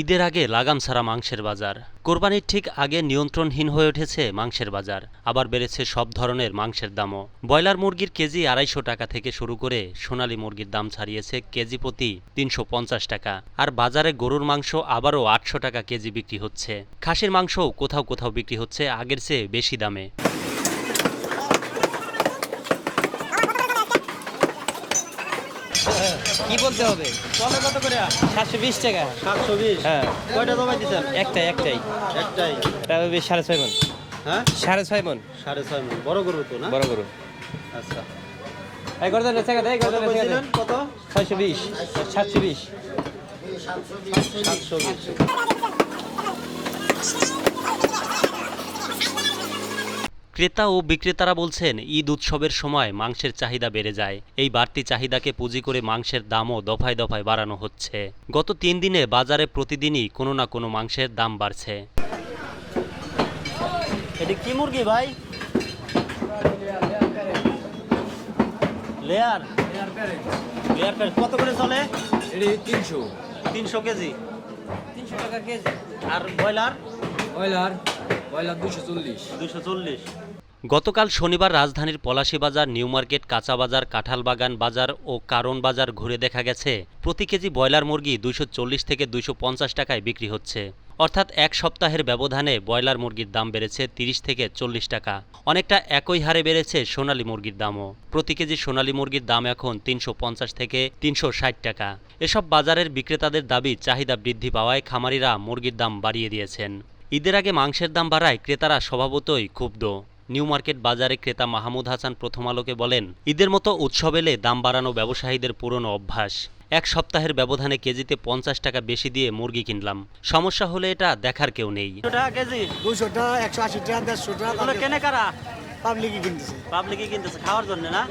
ঈদের আগে লাগাম ছাড়া মাংসের বাজার। কোরবানির ঠিক আগে নিয়ন্ত্রণহীন হয়ে উঠেছে মাংসের বাজার। আবার বেড়েছে সব ধরনের মাংসের দামও। ব্রয়লার মুরগির কেজি আড়াইশো টাকা থেকে শুরু করে সোনালী মুরগির দাম ছাড়িয়েছে কেজি প্রতি তিনশো পঞ্চাশ টাকা। আর বাজারে গরুর মাংস আবারও আটশো টাকা কেজি বিক্রি হচ্ছে। খাসির মাংসও কোথাও কোথাও বিক্রি হচ্ছে আগের চেয়ে বেশি দামে। কি বলতে হবে? চলে কত করে? সাতশো বিশ টাকা। সাতশো বিশ? হ্যাঁ। কয়টা জমাই দিচ্ছেন একটাই একটাই। একটাই? এটা হবে সাড়ে ছয় মন। হ্যাঁ? সাড়ে ছয় মন। সাড়ে ছয় মন। বড় গরু তো না? বড় গরু। আচ্ছা। এই দেন টাকা দেয় করে দেন কত ছয়শো বিশ। সাতশো বিশ। সাতশো বিশ। ক্রেতা ও বিক্রেতারা বলছেন ঈদ উৎসবের সময় মাংসের চাহিদা বেড়ে যায়। এই বাড়তি চাহিদাকে পুঁজি করে মাংসের দামও দফায় দফায় বাড়ানো হচ্ছে। গত তিন দিনে বাজারে প্রতিদিনই কোনো না কোনো মাংসের দাম বাড়ছে। এটি কি মুরগি ভাই? লেয়ার? Layer parent. কত করে চলে? এটি তিনশো। তিনশো কেজি। তিনশো টাকা কেজি। আর ব্রয়লার? গতকাল শনিবার রাজধানীর পলাশী বাজার, নিউ মার্কেট, কাঁচা বাজার কাঁঠালবাগান বাজার ও কারণ বাজার ঘুরে দেখা গেছে। প্রতি কেজি ব্রয়লার মুরগি দুইশো চল্লিশ থেকে দুইশো পঞ্চাশ টাকায় বিক্রি হচ্ছে। অর্থাৎ এক সপ্তাহের ব্যবধানে ব্রয়লার মুরগির দাম বেড়েছে তিরিশ থেকে চল্লিশ টাকা। অনেকটা একই হারে বেড়েছে সোনালী মুরগির দামও। প্রতি কেজি সোনালী মুরগির দাম এখন তিনশো পঞ্চাশ থেকে তিনশো ষাট টাকা। এসব বাজারের বিক্রেতাদের দাবি, চাহিদা বৃদ্ধি পাওয়ায় খামারিরা মুরগির দাম বাড়িয়ে দিয়েছেন। ঈদের আগে মাংসের দাম বাড়ায় ক্রেতারা স্বভাবতই ক্ষুব্ধ। নিউ মার্কেট বাজারে ক্রেতা মাহমুদ হাসান প্রথম আলোকে বলেন ঈদের মতো উৎসব এলে দাম বাড়ানো ব্যবসায়ীদের পুরনো অভ্যাস। এক সপ্তাহের ব্যবধানে কেজিতে পঞ্চাশ টাকা বেশি দিয়ে মুরগি কিনলাম। সমস্যা হলে এটা দেখার কেউ নেই। দুশো টাকা কেজি। দুশো টাকা একশো আশি টাকা দেড়শো এগুলো টাকা কেনে কারা? পাবলিকই কিনতেছে। পাবলিকই কিনতেছে খাওয়ার জন্য না?